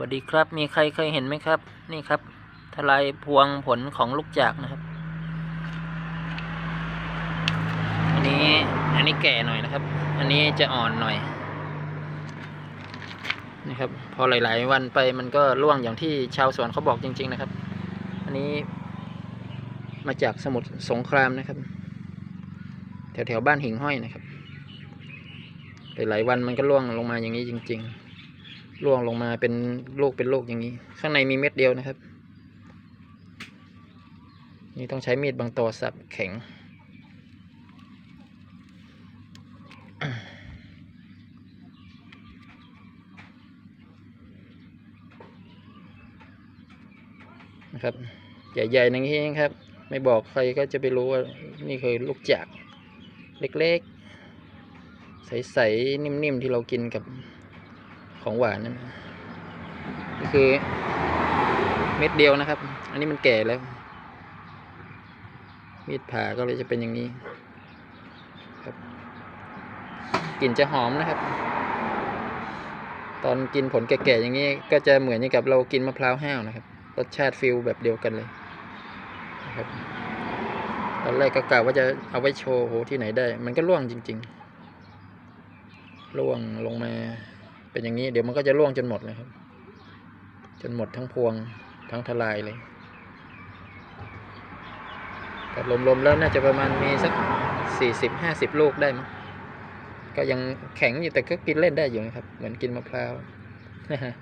วัสดีครับ มีใครเคยเห็นไหมครับ นี่ครับ ทลายพวงผลของลูกจากนะครับ อันนี้ อันนี้แก่หน่อยนะครับ อันนี้จะอ่อนหน่อยนี่ครับ พอหลาย ๆ วันไปมันก็ร่วงอย่างที่ชาวสวนเขาบอกจริง ๆ นะครับ อันนี้ มาจากสมุทรสงครามนะครับ แถว ๆ บ้านหิงห้อยนะครับ หลาย ๆ วันมันก็ร่วงลงมาอย่างนี้จริง ๆ ร่วงลงมาเป็นลูกเป็นลูกอย่างนี้ ข้างในมีเม็ดเดียวนะครับ นี่ต้องใช้มีดบางตัวสับแข็ง นะครับ ใหญ่ๆอย่างนี้นครับ ไม่บอกใครก็จะไปรู้ว่า นี่คือลูกจาก เล็กๆ ใส ๆ นิ่ม ๆ ที่เรากินกับ ของหวานนั่นนะนี่คือ เม็ดเดียวนะครับ อันนี้มันแก่แล้ว มีดผ่าก็เลยจะเป็นอย่างนี้ครับกลิ่นจะหอมนะครับ ตอนกินผลแก่ๆอย่างนี้ก็จะเหมือนอย่างกับเรากินมะพร้าวห้าวนะครับ รสชาติฟิลแบบเดียวกันเลยนะครับตอนแรกก็กะว่าจะเอาไว้โชว์โหที่ไหนได้ มันก็ร่วงจริง ๆ ร่วงลงมา เป็นอย่างนี้เดี๋ยวมันก็จะร่วงจนหมดเลยครับ จนหมดทั้งพวงทั้งทลายเลยแต่รวมๆแล้วน่าจะประมาณมีสักสี่สิบห้าสิบลูกได้มั้งก็ยังแข็งอยู่แต่ก็กินเล่นได้อยู่นะครับ เหมือนกินมะพร้าวนะฮะ